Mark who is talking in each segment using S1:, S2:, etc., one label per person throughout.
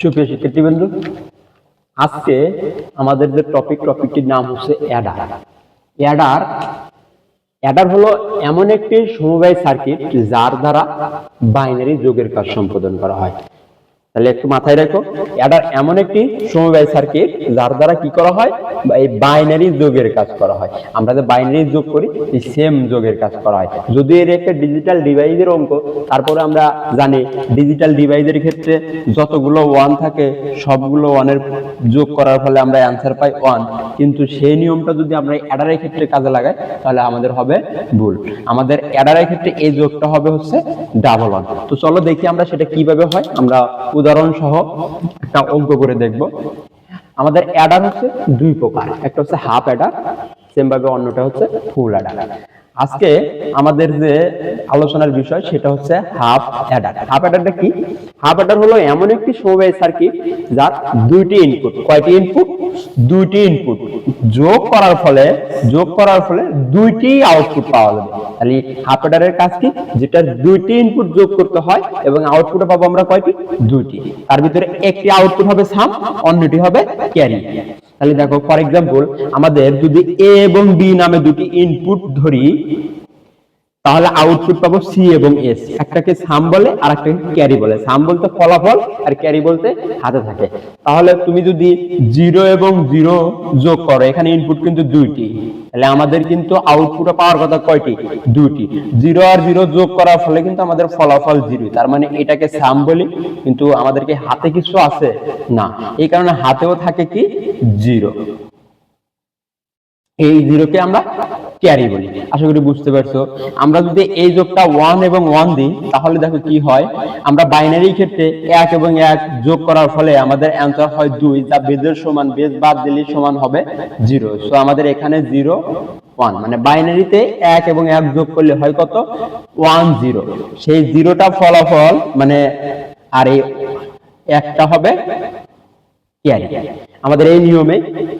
S1: সুপ্রিয় শিক্ষার্থীবৃন্দ, আজকে আমাদের যে টপিক টপিকটির নাম হচ্ছে অ্যাডার অ্যাডার অ্যাডার হলো এমন একটি সমবায় সার্কিট যার দ্বারা বাইনারি যোগের কাজ সম্পাদন করা হয়। তাহলে একটু মাথায় রাখো। অ্যাডার এমন একটি সমবায় সার্কিট যার দ্বারা কি করা হয়? এই বাইনারি যোগের কাজ করা হয়। আমরা যে বাইনারি যোগ করি, এই সেম যোগের কাজ করা হয়। যদি এর একটা ডিজিটাল ডিভাইসের অঙ্ক, তারপরে আমরা জানি ডিজিটাল ডিভাইসের ক্ষেত্রে যতগুলো ওয়ান থাকে, সবগুলো ওয়ানের যোগ করার ফলে আমরা অ্যান্সার পাই ওয়ান কিন্তু সেই নিয়মটা যদি আমরা অ্যাডারের ক্ষেত্রে কাজে লাগাই, তাহলে আমাদের হবে ভুল। আমাদের অ্যাডারের ক্ষেত্রে এই যোগটা হবে হচ্ছে ডাবল ওয়ান তো চলো দেখি আমরা সেটা কীভাবে হয়। আমরা উদাহরণ সহ একটা অঙ্ক করে দেখব। আমাদের অ্যাডার হচ্ছে দুই প্রকার, একটা হচ্ছে হাফ অ্যাডার সেম ভাবে অন্যটা হচ্ছে ফুল অ্যাডার আজকে আমাদের যে আলোচনার বিষয় সেটা হচ্ছে হাফ অ্যাডার। হাফ অ্যাডারটা কি? হাফ অ্যাডার হলো এমন একটি সমবায় সার্কিট যার দুইটি ইনপুট কয়টি ইনপুট দুইটি ইনপুট যোগ করার ফলে, যোগ করার ফলে দুইটি আউটপুট পাওয়া যাবে। তাহলে হাফ অ্যাডারের কাজ কি? যেটা দুইটি ইনপুট যোগ করতে হয় এবং আউটপুটে পাবো আমরা কয়টি? দুইটি। তার ভিতরে একটি আউটপুট হবে সাম অন্যটি হবে ক্যারি তাহলে দেখো ফর এক্সাম্পল আমাদের যদি এ এবং বি নামে দুটি ইনপুট ধরি, তাহলে আউটপুট পাবো সি এবং এস একটাকে সাম বলে আর একটা ক্যারি বলে। সাম বলতে ফলাফল, আর ক্যারি বলতে হাতে থাকে। তাহলে তুমি যদি জিরো এবং জিরো যোগ করো, এখানে ইনপুট কিন্তু দুইটি। তাহলে আমাদের কিন্তু আউটপুট পাওয়ার কথা কয়টি? দুইটি। জিরো আর জিরো যোগ করার ফলে কিন্তু আমাদের ফলাফল জিরো তার মানে এটাকে সাম বলি, কিন্তু আমাদেরকে হাতে কিছু আছে? না। এই কারণে হাতেও থাকে কি? জিরো এই জিরোকে আমরা ক্যারি বলি। আশা করি বুঝতে পারছ। আমরা যদি এই যোগটা ওয়ান এবং ওয়ান দিই, তাহলে দেখো কি হয়, আমরা বাইনারি ক্ষেত্রে এক এবং এক যোগ করার ফলে আমাদের অ্যান্সার হয় দুই, যা বেজের সমান বেজ বাদ দিলে সমান হবে জিরো সো আমাদের এখানে জিরো ওয়ান মানে বাইনারিতে এক এবং এক যোগ করলে হয় কত? ওয়ান জিরো সেই জিরোটা ফলাফল মানে আর এই একটা হবে আমাদের এই নিয়মে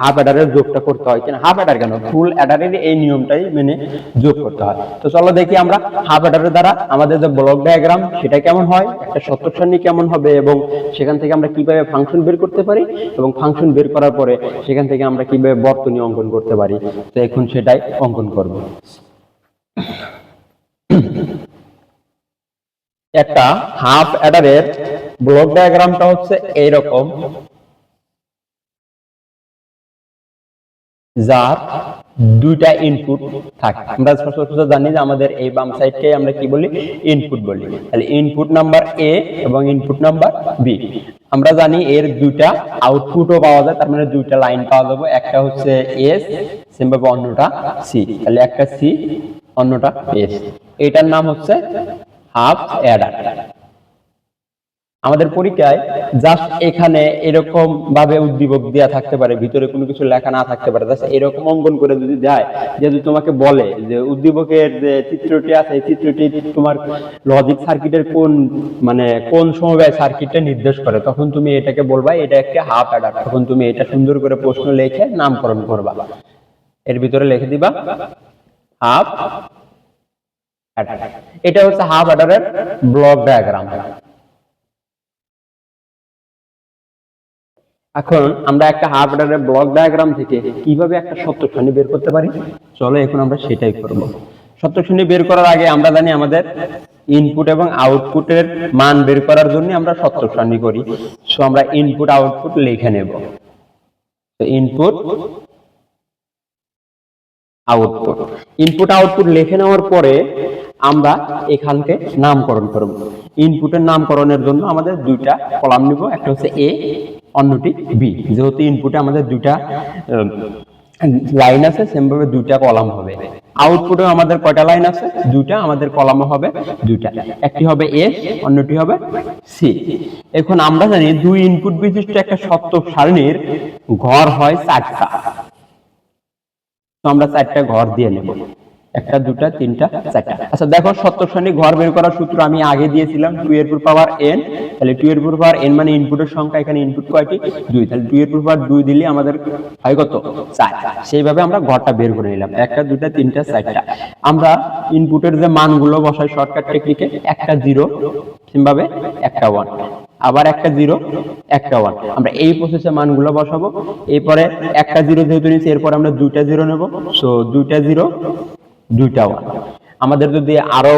S1: হাফ অ্যাডারের যোগটা করতে হয়। কিনা? হাফ অ্যাডার কেন? ফুল অ্যাডারের এই নিয়মটাই মেনে যোগ করতে হয়। তো চলো দেখি আমরা হাফ অ্যাডারের দ্বারা আমাদের যে ব্লক ডায়াগ্রাম সেটা কেমন হয়? একটা সত্তর সারণী কেমন হবে? এবং সেখান থেকে আমরা কীভাবে ফাংশন বের করতে পারি? এবং ফাংশন বের করার পরে সেখান থেকে আমরা কীভাবে বর্তনী অঙ্কন করতে পারি? তো এখন সেটাই অঙ্কন করব। একটা হাফ অ্যাডারের ব্লক ডায়াগ্রামটা হচ্ছে এইরকম। যার দুইটা ইনপুট থাকে। আমরা সচরাচর জানি যে আমাদের এই বাম সাইডকে আমরা কি বলি? ইনপুট বলি। তাহলে ইনপুট নাম্বার এ এবং ইনপুট নাম্বার বি আমরা জানি এর দুইটা আউটপুটও পাওয়া যায়, তার মানে দুইটা লাইন পাওয়া যাবে। একটা হচ্ছে এস সেমভাবে অন্যটা সি তাহলে একটা সি অন্যটা এস এটার নাম হচ্ছে হাফ অ্যাডার আমাদের পরীক্ষায় জাস্ট এখানে এরকম ভাবে উদ্দীপক দেওয়া থাকতে পারে, ভিতরে কোনো কিছু লেখা না থাকতে পারে জাস্ট এরকম অঙ্কন করে যদি দেয় যে যদি তোমাকে বলে যে উদ্দীপকের যে চিত্রটি আছে, এই চিত্রটি তোমার লজিক সার্কিটের কোন মানে কোন সমবায় সার্কিটটা নির্দেশ করে, তখন তুমি এটাকে বলবা, এটা একটা হাফ অ্যাডার তখন তুমি এটা সুন্দর করে প্রশ্ন লিখে নামকরণ করবা। এর ভিতরে লিখে দিবা হাফ এটা হচ্ছে হাফ অ্যাডারের ব্লক ডায়াগ্রাম এখন আমরা একটা হাফ ব্লক ডায়াগ্রাম থেকে কীভাবে একটা সত্য সারণী বের করতে পারি? চলো এখন আমরা সেটাই করব। সত্য সারণী বের করার আগে আমরা জানি আমাদের ইনপুট এবং আউটপুটের মান বের করার জন্য আমরা সত্য সারণী করি। সো আমরা ইনপুট আউটপুট লিখে নেব। তো ইনপুট আউটপুট ইনপুট আউটপুট লিখে নেওয়ার পরে আমরা এখানকে নামকরণ করব। ইনপুটের নামকরণের জন্য আমাদের দুইটা কলাম নিব। একটা হচ্ছে এ অন্যটি বি যেহেতু ইনপুটে আমাদের দুইটা লাইন আছে সেমভাবে দুইটা কলাম হবে। আউটপুটে আমাদের কয়টা লাইন আছে? দুইটা, আমাদের কলাম হবে দুইটা। একটি হবে এস অন্যটি হবে সি এখন আমরা জানি দুই ইনপুট বিশিষ্ট একটা সত্য সারণীর ঘর হয় চারটা। তো আমরা চারটা ঘর দিয়ে নেব। একটা, দুটা, তিনটা, চারটা। আচ্ছা দেখো সত্তর সারণী ঘর বের করার সূত্র আমি আগে দিয়েছিলাম টু এর পাওয়ার এন তাহলে টু এর পাওয়ার এন মানে ইনপুটের সংখ্যা এখানে ইনপুট কয়টি? দুই। তাহলে টু এর পাওয়ার দুই দিলে আমাদের হয় কত? চার। সেইভাবে আমরা ঘরটা বের করে নিলাম। একটা, দুটা, তিনটা, চারটা। আমরা ইনপুটের যে মানগুলো বসাই শর্টকাট টেকনিকে একটা জিরো কিংভাবে একটা ওয়ান আবার একটা জিরো একটা ওয়ান আমরা এই প্রসেসে মানগুলো বসাবো। এরপরে একটা জিরো যেহেতু নিচ্ছি এরপর আমরা দুইটা জিরো নেব। সো দুইটা জিরো দুইটা আমাদের যদি আরও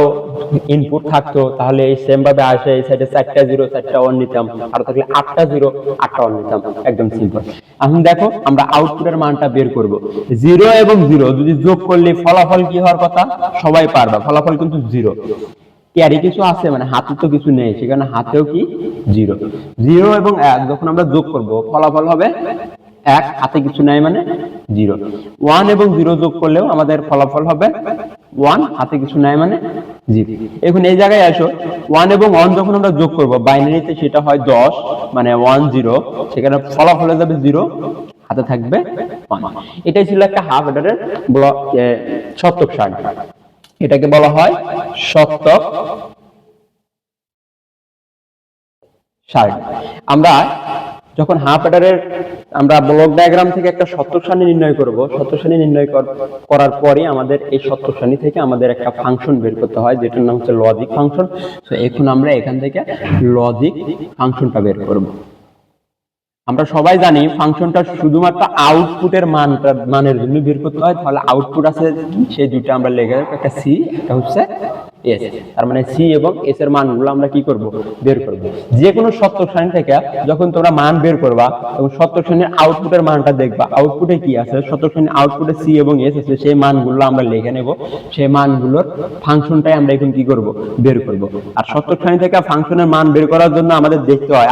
S1: ইনপুট থাকতো, তাহলে এই সেম ভাবে আসে, এই সাইডে চারটা জিরো চারটা ওয়ান নিতাম। আরও থাকলে আটটা জিরো আটটা ওয়ান নিতাম। একদম সিম্পল এখন দেখো, আমরা আউটপুটের মানটা বের করব। জিরো এবং জিরো যদি যোগ করলে ফলাফল কি হওয়ার কথা? সবাই পারবে। ফলাফল কিন্তু জিরো ক্যারি কিছু আছে? মানে হাতে তো কিছু নেই। সেখানে হাতেও কি? জিরো জিরো এবং এক, যখন আমরা যোগ করব, ফলাফল হবে এক, হাতে কিছু নাই মানে জিরো। ওয়ান এবং জিরো যোগ করলেও আমাদের ফলাফল হবে ওয়ান, হাতে কিছু নাই মানে জিরো। এখন এই জায়গায় আসো, ওয়ান এবং ওয়ান যখন আমরা যোগ করব, বাইনারিতে সেটা হয় দশ মানে ওয়ান, জিরো, সেখানে ফলাফল হয়ে যাবে জিরো, হাতে থাকবে এটাই ছিল একটা হাফ ব্লক শতক সারণী এটাকে বলা হয় শতক সারণী আমরা যখন হাফ এডারের আমরা ব্লক ডায়াগ্রাম থেকে একটা শতক সারণী নির্ণয় করব শতক সারণী নির্ণয় করার পরে আমাদের এই শতক সারণী থেকে আমাদের একটা ফাংশন বের করতে হয়, যেটার নাম হচ্ছে লজিক ফাংশন তো এখন আমরা এখান থেকে লজিক ফাংশনটা বের করব। আমরা সবাই জানি ফাংশনটা শুধুমাত্র আউটপুটের মানটা, মানের জন্য বের করতে হয়, তাহলে আউটপুট আছে সেই দুইটা আমরা লেগে একটা সি একটা হচ্ছে এস তার মানে সি এবং এস এর মানগুলো আমরা কি করব? বের করব। যে কোনো সারণী থেকে যখন তোমরা মান বের করবা সারণীর আউটপুটের মানটা দেখবা আউটপুটে কি আছে? সারণীর আউটপুটে সি এবং এস আছে, সেই মানগুলো আমরা লিখে নেব। সেই মানগুলোর ফাংশনটাই আমরা এখন কি করব? বের করব। আর সারণী থেকে ফাংশনের মান বের করার জন্য আমাদের দেখতে হয়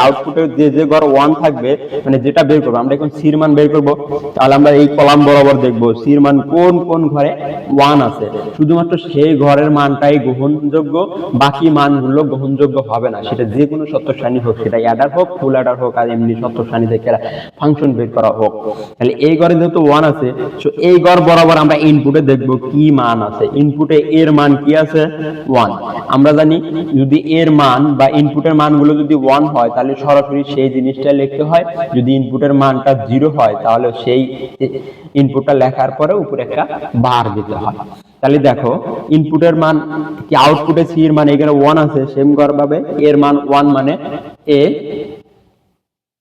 S1: যে যে ওয়ান থাকবে মানে যেটা বের করব, আমরা এখন সির মান বের করব। তাহলে আমরা এই কলাম বরাবর দেখব সির মান কোন কোন ঘরে ওয়ান আছে? শুধুমাত্র সেই ঘরের মানটাই গ্রহণযোগ্য, বাকি মানগুলো গ্রহণযোগ্য হবে না। সেটা যে কোনো সত্য সারণী হোক, সেটা অ্যাডার হোক ফুল অ্যাডার হোক, আর এমনি সত্য সারণী থেকে ফাংশন বের করা হোক। তাহলে এই ঘরে যেহেতু ওয়ান আছে, so এই ঘর বরাবর আমরা ইনপুটে দেখব কি মান আছে। ইনপুটে এর মান কি আছে? ওয়ান আমরা জানি যদি এর মান বা ইনপুটের মানগুলো যদি ওয়ান হয়, তাহলে সরাসরি সেই জিনিসটা লিখতে হয়। যদি ইনপুটের মানটা জিরো হয়, তাহলে সেই ইনপুটটা লেখার পরে উপরে একটা বার দিতে হয়। তাহলে দেখো ইনপুটের মান কি আউটপুটে সি এর মান এখানে ওয়ান আছে সেম ভাবে এর মান ওয়ান মানে এ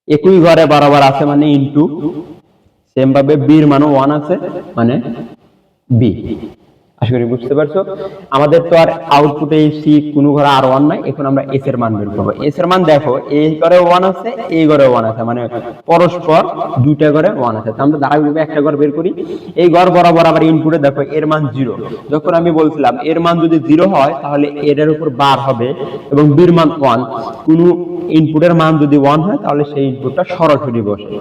S1: একই ঘরে বরাবর আছে মানে ইনটু সেম ভাবে বির মানও ওয়ান আছে মানে বি আশা করি বুঝতে পারছ। আমাদের তো আর আউটপুটে সি কোনো ঘরে আর ওয়ান নাই, এখন আমরা এস এর মান বের করব। এস এর মান দেখো, এই ঘরে ওয়ান আছে, এই ঘরে ওয়ান আছে মানে পরস্পর দুইটা ঘরে ওয়ান আছে। আমরা ধারাবাহিকভাবে একটা ঘর বের করি। এই ঘর বরাবর আবার ইনপুটে দেখো, এর মান জিরো যখন আমি বলছিলাম, এর মান যদি জিরো হয়, তাহলে এর উপর বার হবে এবং বির মান ওয়ান কোনো ইনপুটের মান যদি ওয়ান হয়, তাহলে সেই ইনপুটটা সরাসরি বসে।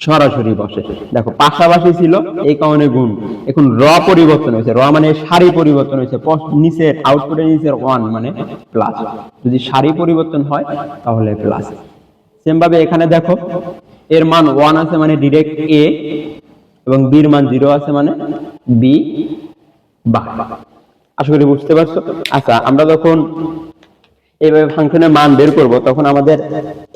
S1: সরাসরি বসে। দেখো, পাশাপাশি ছিল এই কারণে গুণ। এখন র পরিবর্তন হয়েছে। র মানে সারি পরিবর্তন হয়েছে। নিচের আউটপুটের নিচের ওয়ান মানে প্লাস যদি সারি পরিবর্তন হয়, তাহলে প্লাস সেম ভাবে এখানে দেখো, এর মান ওয়ান আছে মানে ডিরেক্ট এ এবং বির মান জিরো আছে মানে বি বা আশা করি বুঝতে পারছ? আচ্ছা আমরা যখন এইভাবে ফাংশনের মান বের করব তখন আমাদের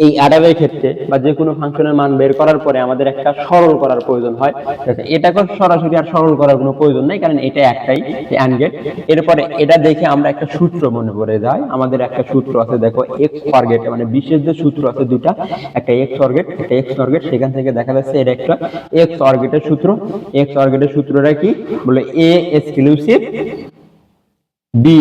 S1: এই অ্যাডারের ক্ষেত্রে বা যে কোনো ফাংশনের মান বের করার পরে আমাদের একটা সরল করার প্রয়োজন হয়। দেখো, এটাকে সরাসরি আর সরল করার কোনো প্রয়োজন নাই কারণ এটা একটাই অ্যান্ড গেট এরপরে এটা দেখে আমরা একটা সূত্র মনে পড়ে যায়। আমাদের একটা সূত্র আছে দেখো এক্স ফরগেট মানে বিশেষ যে সূত্র আছে দুটা একটা এক্স অর্গেট একটা এক্স অর্গেট সেখান থেকে দেখা যাচ্ছে এটা একটা এক্স অর্গেটের সূত্র। এক্স অর্গেটের সূত্রটা কি? বলে এ এক্সক্লুসিভ বি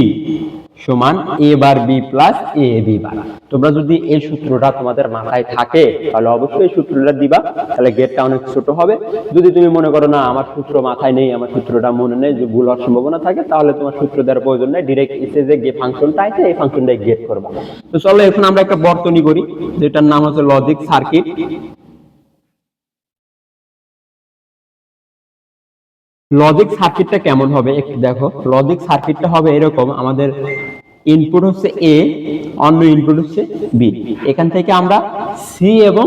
S1: সমান A bar B plus A B bar তোমরা যদি এই সূত্রটা তোমাদের মাথায় থাকে, তাহলে অবশ্যই সূত্রটা দিবা। তাহলে গেটটা অনেক ছোট হবে। যদি তুমি মনে করো, না, আমার সূত্র মাথায় নেই, আমার সূত্রটা মনে নেই, যে ভুল হওয়ার সম্ভাবনা থাকে, তাহলে তোমার সূত্র দেওয়ার প্রয়োজন নেই। ডিরেক্ট এসে যে গে ফাংশনটা আছে, এই ফাংশনটাই গেট করবা। তো চলো, এখন আমরা একটা বর্তনী করি, যেটার নাম হচ্ছে লজিক সার্কিট লজিক সার্কিটটা কেমন হবে একটু দেখো। লজিক সার্কিটটা হবে এরকম, আমাদের ইনপুট হচ্ছে এ অন্য ইনপুট হচ্ছে বি এখান থেকে আমরা সি এবং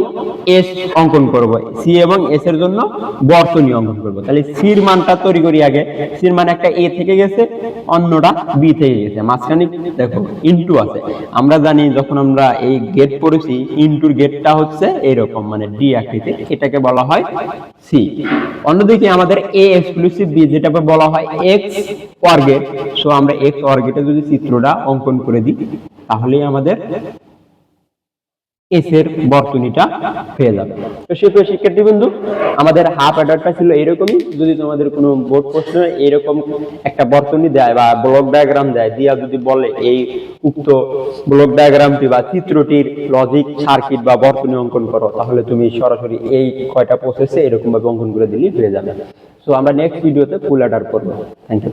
S1: এস অঙ্কন করব। সি এবং এস এর জন্য বর্তনী অঙ্কন করব। তাহলে সির মানটা তৈরি করি আগে। সির মান একটা এ থেকে গেছে, অন্যটা বি থেকে গেছে। মাঝখানে দেখো ইনটু আছে। আমরা জানি যখন আমরা এই গেট পড়েছি ইনটুর গেটটা হচ্ছে এরকম মানে ডি আকৃতি। এটাকে বলা হয় সি অন্যদিকে আমাদের এ এক্সক্লুসিভ বি যেটাকে বলা হয় এক্স অর গেট সো আমরা এক্স অর গেটে যদি চিত্রটা অঙ্কন করে দিই, তাহলেই আমাদের এস এর বর্তনীটা পেয়ে যাবে। তো সুপ্রিয় শিক্ষার্থী বন্ধু আমাদের হাফ অ্যাডারটা ছিল এরকমই। যদি তোমাদের কোনো বোর্ড প্রশ্ন এরকম একটা বর্তনী দেয় বা ব্লক ডায়াগ্রাম দেয়, দিয়া যদি বলে এই উক্ত ব্লক ডায়াগ্রামটি বা চিত্রটির লজিক সার্কিট বা বর্তনী অঙ্কন করো, তাহলে তুমি সরাসরি এই কয়টা প্রসেসে এরকম ভাবে অঙ্কন করে দিলেই হয়ে যাবে। সো আমরা নেক্সট ভিডিওতে ফুল অ্যাডার করব। Thank you